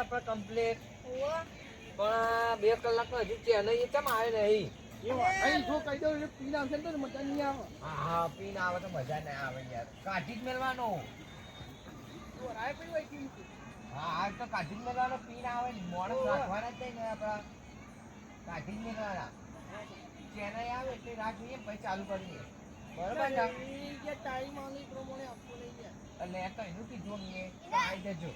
આપણે કમ્પ્લીટ પણ બે કલાક હજુ ચેનલ એ કેમ આવે નહીં અહીં? જો કહી દઉં એટલે આવશે તો મજા નહીં આવે. હા પીને આવે તો મજા ના આવે યાર. કાઢી જ મેળવાનો. છે? હા આ તો કાઢી જ મેળવાનો પીન આવે મોડો રાખવાના જ નહીં ને આપણા. કાઢી જ મેળવાના. ચેનઈ આવે એટલે રાખ જોઈએ પછી ચાલુ કરીએ. બરોબર ઈ ટાઈમ આવે પ્રમાણે આપવો નહીં. એટલે નું કીધું મેં આવી જજો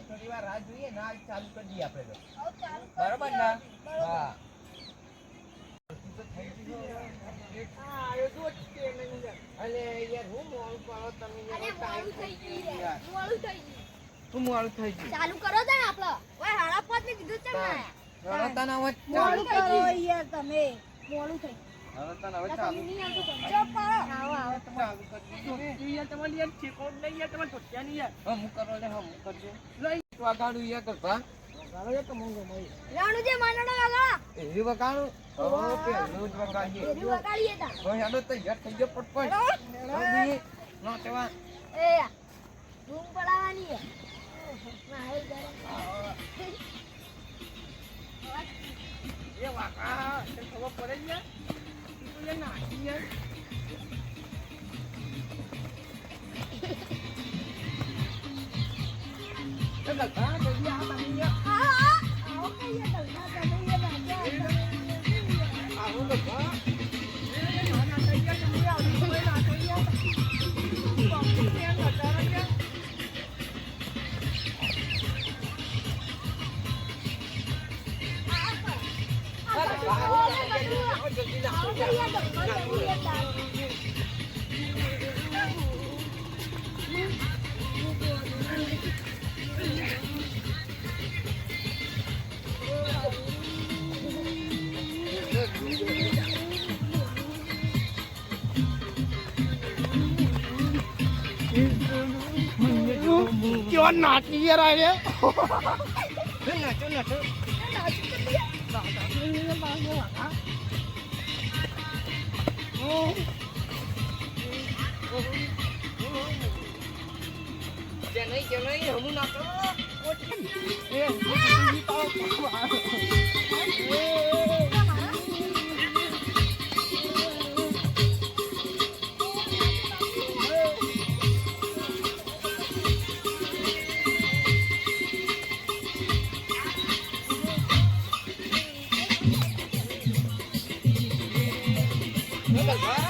થોડી વાર રાહ જોઈએ ના ચાલુ કરી દઈએ આપણે તો. હવે ચાલુ કરી બરોબર. હા. ચાલુ તને આપડે. ઓય હાડા પાંચ ને કીધું છે ને ચાલુ કરો યાર તમે. મોડું થઈ રડતાના હવે ચાલુ. નહીં આવતું તમે. આવો આવો. ચાલુ કરી દીધું યાર તમારી યાર ઠેકો નહીં યાર, તમારે ઠોક્યા નહીં યાર. હમ કરો લે હમ કરજો. લઈ. વગાડું યાર કરતા ગાળો યાર તમને ગમાઈ. રાણુજી માનડો લગાડા એવી વગાડું? હવે પહેલું જ વગાડીએ. એરી વગાડીએ તા. તો હેડો તૈયાર થઈ ગયો પટપટ જલ્દી. તેવા એ ધૂમ પડાવવાની છે. મારે ગરમ. એ વાકા, તે ખબર પડે છે? યાર? કેવા નાચી યાર આ રે. નાચો નાચો ચેન્નઈ ચેન્નઈ હમું ના કરો એ, ઈ તો તું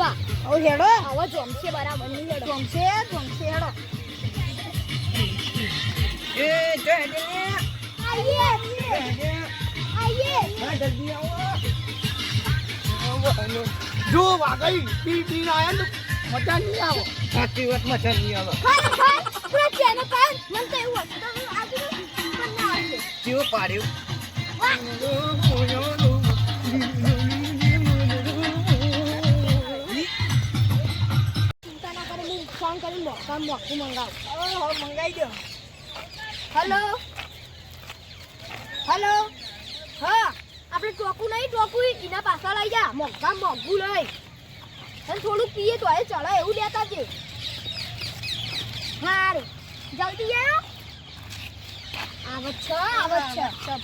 પીવા હવે હેડો. હવે જમશે બરાબર નહીં હેડો. જમશે જમશે હેડો. એ જો હેડે ને. આઈએ. આઈએ હા, જલ્દી આવો. જો વાગઈ પી પી ના આયા ને તો મજા નહીં આવો. સાચી વાત મજા નહીં આવે. ખાન ખાન પૂરા ચેનો કાન મન તો એવું હતું આજુ પણ ના આવશે જીવો પાડ્યું. ચિંતા ફોન કરીને મોકા મોકું મંગાવું. હવે મંગાઈ દો. હલો? હલો? હા આપણે ટોકું નહીં ટોકું એના પાછા લઈ જા. મોંઘા મોંઘું લઈ. અને થોડું પીએ તો એ ચડે એવું લેતા જે સારું જલ્દી આવ્યો આવત છે આવત છે.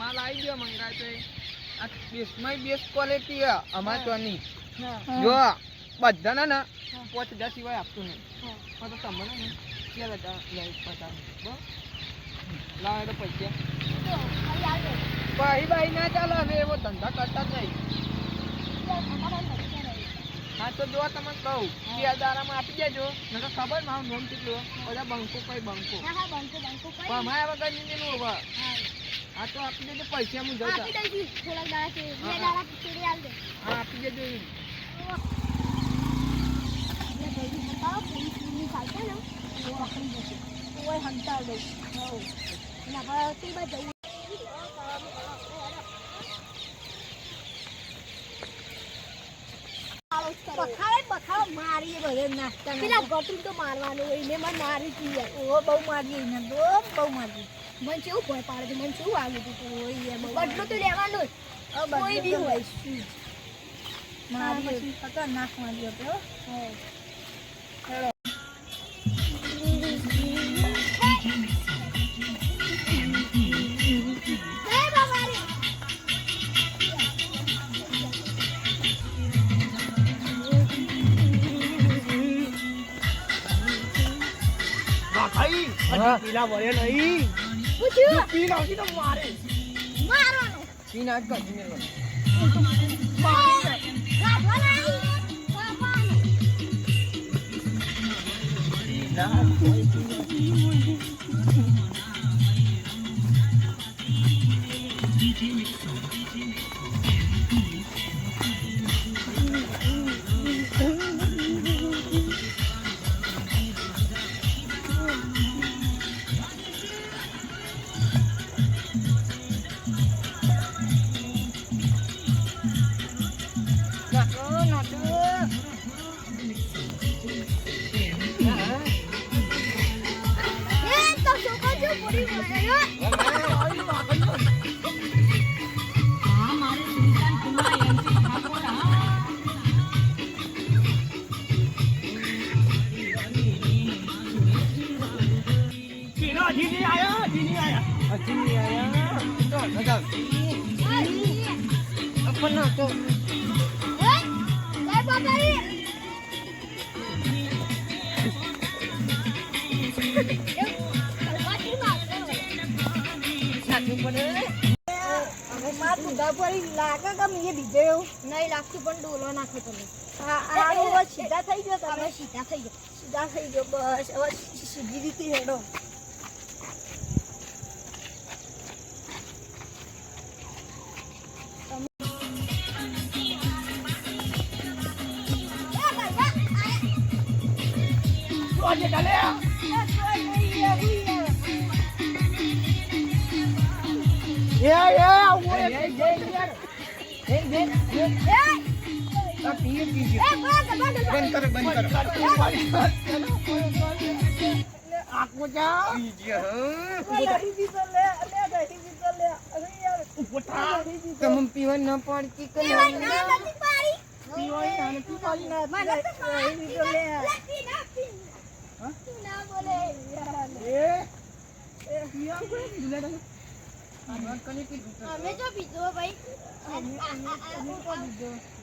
માલ આવી ગયો મંગાય તો આ બેસમાં બેસ્ટ ક્વોલિટી અમાર તો નહીં. જો બધાને ને પાંચ હજાર સિવાય આપતું નહીં. પણ તો તમને ને ચાર હજાર લાઈફ પચાસ? લાવે તો પૈસા. ભાઈ ભાઈ ના ચાલે. હવે એવો ધંધા કરતા જ નહીં. અમારા. હા તો જો તમને કહું બે હજારમાં આપી દેજો. તો ખબર મારું નોમ કેટલું બધા બંકો કઈ બંકો. બંકો બંકો અમારે વગર નહીં હવે. હા તો આપી દેજો પૈસા હું જતા આપી દઈશું થોડાક દાડા છે. બે. દાડા પૂરી આલ દે હા આપી દેજો ઈ. જલ્દી બતાવો પોલીસની ચાલશે ને તો પકડી જશે કોઈ હંતા દઈ અને આપણે કઈ બાજુ જવું બખાડે બખાડો મારીએ બધે નાસ્તા પેલા ગટું તો મારવાનું હોય ને મને મારી હતી ઓ બહુ મારીએ એને તો બહુ મારીએ. મને કેવું ભય પાડે છે? મને કેવું કે ઓય યાર બદલો તો લેવાનો જ. કોઈ બી હોય મારી ખતરનાક મારીએ આપણે હો. જય બાબા રે ભાઈ. પેલા વળે નહીં. પૂછ્યું? પી નાખી તો મારે. મારવાનું. કે મેં બીજે એવું? નહીં લાગતું પણ ડોલો નાખો તમે. આ આ હવે સીધા થઈ ગયો હવે તમે સીધા થઈ જાઓ સીધા થઈ ગયો બસ. હવે સીધી રીતે હેડો. તમને પીવા ના પાડતી કે ના? ના પીવાની નાને પીવાની ના પીવાય. એ લીધો લે. તું ના બોલે એ એ પીવા કોઈ કીધું લે તને? આમાં કને કીધું તને? અમે જો પીધો ભાઈ તો.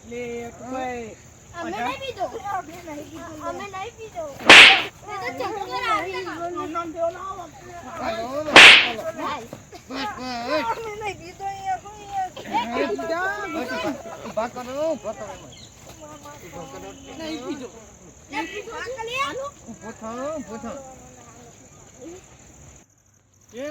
લે, કોઈ. અમે નહીં પીધો અમે નહીં કીધું. અમે નહીં પીધો તો ચક્કર આવી. અમે નહીં પીધો અહીંયા કોઈ. ઊભા કરો, ઊભા કરો. નહીં પીધો. ઊભો થાઓ, ઊભો થાઓ. એ,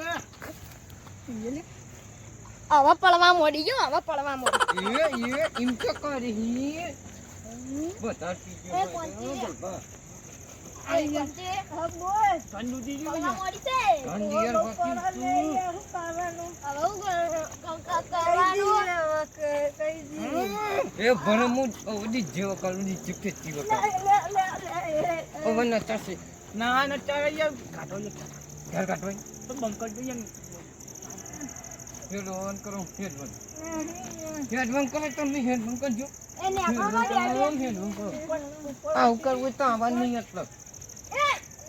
આવા પડવા મોડી ગયો આવા પડવા મોડી. એ, એ, એમ તો કરી. છે? કરવાનું? હવે કરવાનું? કઈ દી. એ ભરમું જેવો કરું ની ચીપકે ચીવો લે, લે, લે, લે, લે. પવન ના ચાસે ના ના યાર. ઘર કાઢવાય તો બંકર જોઈએ હેડ ઓન કરો હેડ વન કરો તમને હેડ કરજો. આવું કરવું તો આવા નહીં એટલે. એ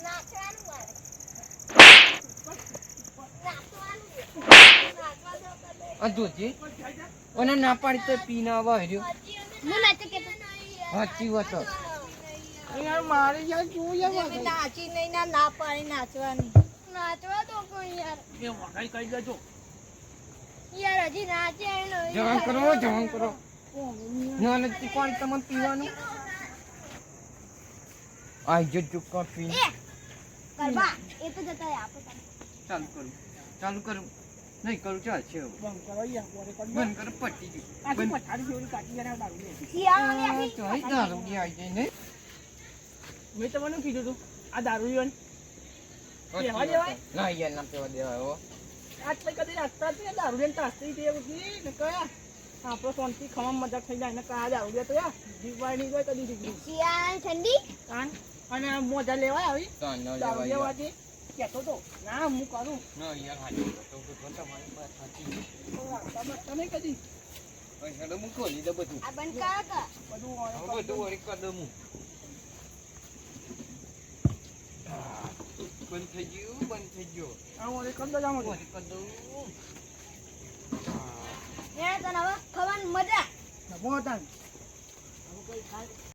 નાચવાનું મારે નાચવાનું નાચવા દો કરે. આ જોજે. અને ના પાડી તો પી ના આવે હર્યો. હું નાચે કેતો યાર. સાચી વાત યાર મારે યાર જોવું યાર નાચી નહીં ના ના પાડી નાચવાની. નાચવા દો કોઈ યાર. એ દેજો યાર હજી નાચે નહીં જવાન કરો જવાન કરો. ના નથી કોણ તમને પીવાનું? આઈ જો જો કોફી કરવા એ તો જતા આપો ચાલુ કરું. ચાલુ કરું. નહીં કરું બંકર યાર બોરે કરી બંધ કરો પટી ગયું. બંધ. પથારી જેવડી કાઢી જરા દારૂ લે તો આવી મેં તમને કીધું તું આ દારૂ યાર દેવાય? ના યાર ના કહેવા દેવાય હો પછી કદી નાસ્તા જ દારૂ લઈને તાસ્તી તે બધી ને કયા આપણો શાંતિ ખમમ મજાક થઈ જાય ને કયા દારૂ લે તો યાર જીવવાય નહીં કદી દીકરી. ઠંડી? કાન અને મોજા લેવા આવી? દારૂ લેવા દે કહેતો તો ના હું કરું. ના યાર હાજી તો તો તો તમારી વાત. સાચી તો વાર્તા બાર્તા નહીં કદી હવે ખોલી લીધે બધું. આ બંધ કરો કે. બધું હવે બધું થઈ ગયું? બંધ થઈ ગયું? આ ઓરે કર દો જામો વળી કદમ એ તને હવે ખવાની મજા. નમો હવે કઈ ખાય?